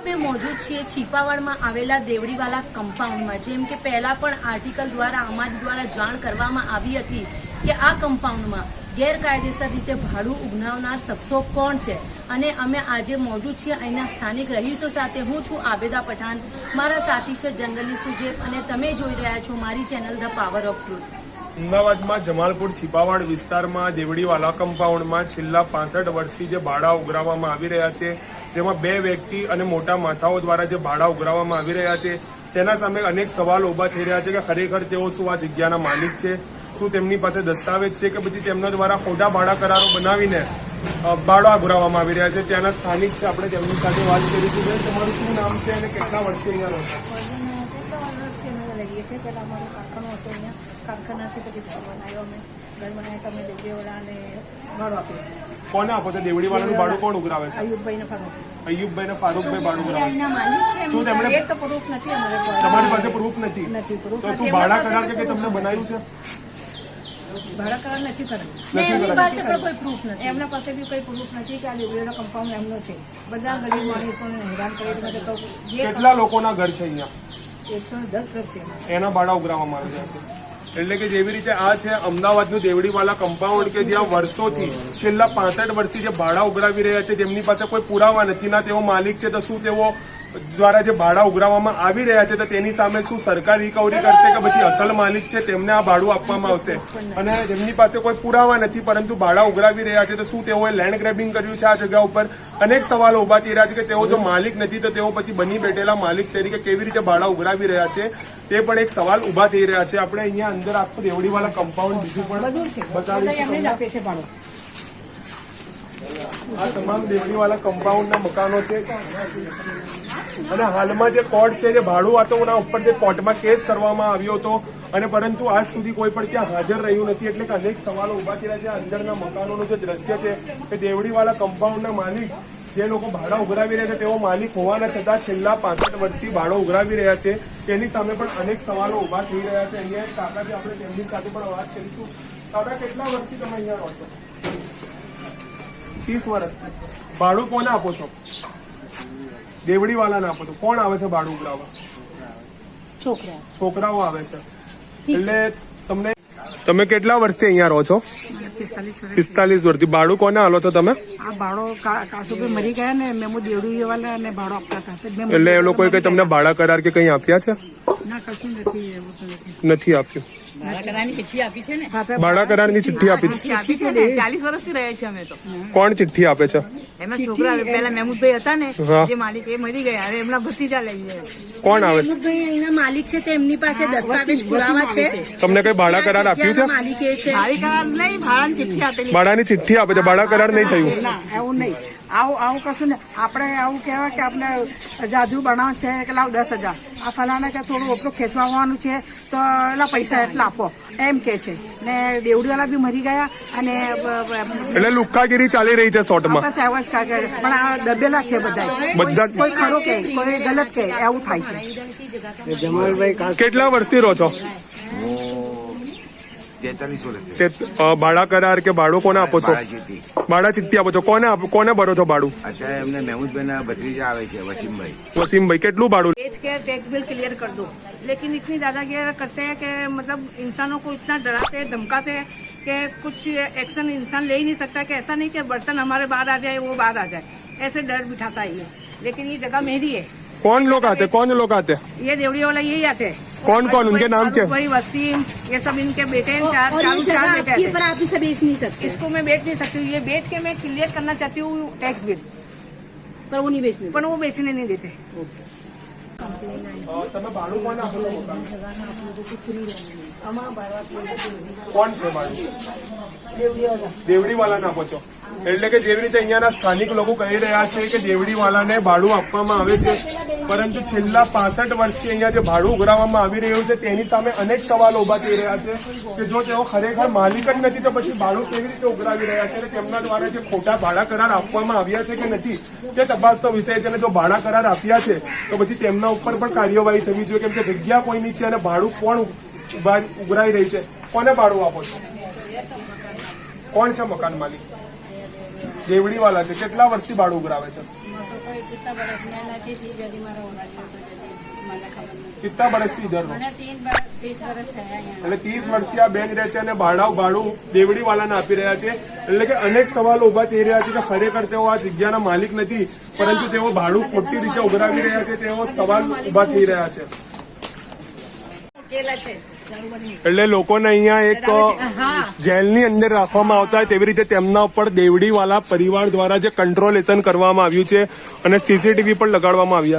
અમે મોજૂદ છીએ છીપાવાડમાં આવેલા દેવડીવાલા કમ્પાઉન્ડમાં જેમ કે પહેલાં પણ આર્ટિકલ દ્વારા અમારી દ્વારા જાણ કરવામાં આવી હતી કે આ કમ્પાઉન્ડમાં ગેરકાયદેસર રીતે ભાડું ઉગનાવનાર શખ્સો કોણ છે? અને અમે આજે મોજૂદ છીએ અહીંના સ્થાનિક રહીશો સાથે. હું છું આબેદા પઠાણ. મારા સાથી છે જંગલી સુજેબ અને તમે જોઈ રહ્યા છો મારી channel the power of truth. અમદાવાદમાં જમાલપુર છીપાવાડ વિસ્તારમાં દેવડીવાલા કમ્પાઉન્ડમાં છેલ્લા પાસઠ વર્ષથી જે ભાડા ઉઘરાવવામાં આવી રહ્યા છે જેમાં બે વ્યક્તિ અને મોટા માથાઓ દ્વારા જે ભાડા ઉઘરાવવામાં આવી રહ્યા છે, તેના સામે અનેક સવાલો ઊભા થઈ રહ્યા છે કે ખરેખર તેઓ શું આ જગ્યાના માલિક છે? શું તેમની પાસે દસ્તાવેજ છે કે પછી તેમના દ્વારા ખોટા ભાડા કરારો બનાવીને ભાડા ઉઘરાવવામાં આવી રહ્યા છે? ત્યાંના સ્થાનિક છે, આપણે તેમની સાથે વાત કરીશું તમારું શું નામ છે અને કેટલા વર્ષથી અહીંયા રહો છો? કેટલા વર્ષથી લઈએ છીએ પહેલાં અહીંયા, કારખાનાથી પછી અમે. ઘર બનાવ્યા તો ભાડું આપ્યું કોને આપો છો? દેવડીવાલાનું ભાડું કોણ ઉઘરાવે છે? અયુબભાઈને ફાળો અયુબભાઈ ને ફારૂકભાઈ ભાડું ઉઘરાવે શું તેમણે- એ તો પ્રૂફ નથી અમારે તમારી પાસે પ્રૂફ નથી. તો શું ભાડા કરાર કે તમને બનાવ્યું છે? ભાડા કરાર નથી કર્યું. એમની પાસે પણ કોઈ પ્રૂફ નથી. એમના પાસે બી કંઈ પ્રૂફ નથી કે આ દેવીઓળા કમ્પાઉન્ડ એમનો છે. બધા ગરીબ માણસોને હેરાન કરે છે. તો કેટલા લોકોના ઘર છે અહીંયા? એકસો દસ ઘર છે એના ભાડા ઉઘરાવવામાં આવે છે. એટલે કે જેવી રીતે આ છે અમદાવાદનું દેવડીવાલા કમ્પાઉન્ડ કે જ્યાં વર્ષોથી છેલ્લા પાસઠ વર્ષથી જે ભાડા ઉઘરાવી રહ્યા છે, જેમની પાસે કોઈ પુરાવા નથી, ના તેઓ માલિક છે, તો શું તેઓ દ્વારા જે ભાડા ઉઘરાવવામાં આવી રહ્યા છે તો તેની સામે શું સરકાર રિકવરી કરશે કે પછી અસલ માલિક છે તેમને આ ભાડું આપવામાં આવશે? અને જેમની પાસે કોઈ પુરાવા નથી પરંતુ ભાડા ઉઘરાવી રહ્યા છે તો શું તેઓએ લેન્ડ ગ્રેબિંગ કર્યું છે આ જગ્યા ઉપર? અનેક સવાલો ઊભા થઈ રહ્યા છે કે તેઓ જો માલિક નથી તો તેઓ પછી બની બેઠેલા માલિક તરીકે કેવી રીતે ભાડા ઉઘરાવી રહ્યા છે? તે પણ એક સવાલ ઊભા થઈ રહ્યા છે. આપણે અહીંયા અંદર આખું દેવડીવાલા કમ્પાઉન્ડ બીજું પણ બતાવીશું આ તમામ દેવડીવાલા કમ્પાઉન્ડના મકાનો છે. અને હાલમાં જે કોર્ટ છે, જે ભાડું હતો એના ઉપર જે કોર્ટમાં કેસ કરવામાં આવ્યો હતો, અને પરંતુ આજ સુધી કોઈ પણ ત્યાં હાજર રહ્યું નથી, એટલે કે અનેક સવાલો ઊભા રહ્યા છે. અંદરના મકાનોનું જે દ્રશ્ય છે એ દેવડીવાલા કમ્પાઉન્ડના માલિક જે લોકો ભાડા ઉઘરાવી રહ્યા છે, તેઓ માલિક હોવાના છતાં છેલ્લા પાંસઠ વર્ષથી ભાડો ઉઘરાવી રહ્યા છે. તેની સામે પણ અનેક સવાલો ઊભા થઈ રહ્યા છે. અહીંયા એક કાકા આપણે તેમની સાથે પણ વાત કરીશું. કાકા, કેટલા વર્ષથી તમે અહીંયા રહો છો? ત્રીસ વર્ષ. ભાડું કોને આપો છો? દેવડીવાલાને આપો છો કોણ આવે છે ભાડું ઉઘરાવવા છોકરા. છોકરાઓ આવે છે. એટલે તમને તમે કેટલા વર્ષથી અહીંયા રહો છો? પિસ્તાલીસ વર્ષથી. ભાડું કોને હાલો છો તમે? આ ભાડો કા- મરી ગયા ને મેમુ દેવડી વાળા અને ભાડો આપતા હતા. એટલે એ લોકોએ કઈ તમને ભાડા કરાર કે કંઈ આપ્યા છે? નથી આપ્યું. આપી છે ને? ભાડા ચિઠ્ઠી આપી છે. આપી ને? કોણ ચિઠ્ઠી આપે છે? એમના છોકરા પેલા મહેમૂદભાઈ હતા ને જે માલિક એ મરી ગયા. હવે એમના ભત્રીજા લઈ ગયા. કોણ આવે? મહેમૂદભાઈ માલિક છે તેમની પાસે દસ્તાવેજ પુરાવા છે. તમને કઈ ભાડા કરાર આપ્યું છે? માલિક એ છે. ભાડી કરાર નહીં ભાડાની ચિઠ્ઠી આપેલી. ભાડાની ચિઠ્ઠી આપે છે ભાડા કરાર નહીં થયું. ના એવું નહીં. આવું આવું કશું ને આપણે આવું કહેવાય કે આપણે જાજુ બનાવ છે કે લાવ દસ હજાર. આ ફલાણા કે થોડું ઓપરું ખેંચવાનું છે તો એલા પૈસા એટલા આપો. એમ કે છે. ને દેવડીવાલા બી મરી ગયા અને એટલે લુક્કાગીરી ચાલી રહી છે શોર્ટમાં. બસ પણ આ દબેલા છે બધા બધા કોઈ ખરો કે કોઈ ગલત કે એવું થાય છે. કેટલા વર્ષથી રહો છો? તેતાલીસ વર્ષથી તે અ, ભાડા કરાર કે ભાડું કોને આપો છો બાળા ચીટી ભાડા ચિઠ્ઠી આપો છો કોને આપો કોને ભરો છો ભાડું અત્યારે એમને મહેમૂદભાઈના ભત્રીજા આવે છે વસીમભાઈ વસીમભાઈ કેટલું ભાડું बेच के टैक्स बिल क्लियर कर दो लेकिन इतनी दादागिरी करते हैं कि मतलब इंसानों को इतना डराते हैं धमकाते हैं कि कुछ एक्शन इंसान ले ही नहीं सकता कि ऐसा नहीं कि बर्तन हमारे बाहर आ जाए वो बाहर आ जाए ऐसे डर बिठाता है ये लेकिन ये जगह मेरी है कौन लोग आते कौन लोग आते ये देवड़ी वाला यही आते हैं कौन कौन उनके नाम क्या भाई वसीम ये सब इनके बेटे हैं चार और ये चार जगह चार बेटे आपकी हैं पर आप इसे बेच नहीं सकते इसको मैं बेच नहीं सकती हूँ ये बेच के मैं क्लियर करना चाहती हूँ टैक्स बिल पर वो नहीं बेचने पर वो बेचने नहीं देते તમે ભાડું કોને આપો છો મકાન? કોણ છે ભાડું દેવડીવાલાને આપો છો એટલે કે જેવી રીતે અહીંયાના સ્થાનિક લોકો કહી રહ્યા છે કે દેવડીવાલાને ભાડું આપવામાં આવે છે, પરંતુ છેલ્લા પાસઠ વર્ષથી અહીંયા જે ભાડું ઉઘરાવવામાં આવી રહ્યું છે, તેની સામે અનેક સવાલો ઊભા થઈ રહ્યા છે કે જો તેઓ ખરેખર માલિક જ નથી, તો પછી ભાડું કેવી રીતે ઉઘરાવી રહ્યા છે? તેમના દ્વારા જે ખોટા ભાડા કરાર આપવામાં આવ્યા છે કે નથી, તે તપાસનો વિષય છે અને જો ભાડા કરાર આપ્યા છે, તો પછી તેમના ઉપર પણ કાર્યવાહી થવી જોઈએ, કેમ કે જગ્યા કોઈની છે અને ભાડું કોણ ઉઘરાઈ રહી છે? કોને ભાડું આપો છો? કોણ છે મકાન માલિક? દેવડીવાલા છે કેટલા વર્ષથી ભાડું ઉઘરાવે છે? કેટલા વર્ષથી ઇધર એટલે ત્રીસ વર્ષથી આ બેન રહે છે અને ભાડા ભાડું દેવડીવાલાને આપી રહ્યા છે. એટલે કે અનેક સવાલો ઊભા થઈ રહ્યા છે કે ખરેખર તેઓ આ જગ્યાના માલિક નથી પરંતુ તેઓ ભાડું ખોટી રીતે ઉઘરાવી રહ્યા છે તેઓ સવાલ ઊભા થઈ રહ્યા છે. એટલે લોકોને અહીંયા એક જેલની અંદર રાખવામાં આવતા હોય તેવી રીતે તેમના ઉપર દેવડીવાલા પરિવાર દ્વારા જે કંટ્રોલેશન કરવામાં આવ્યું છે અને સીસીટીવી પણ લગાડવામાં આવ્યા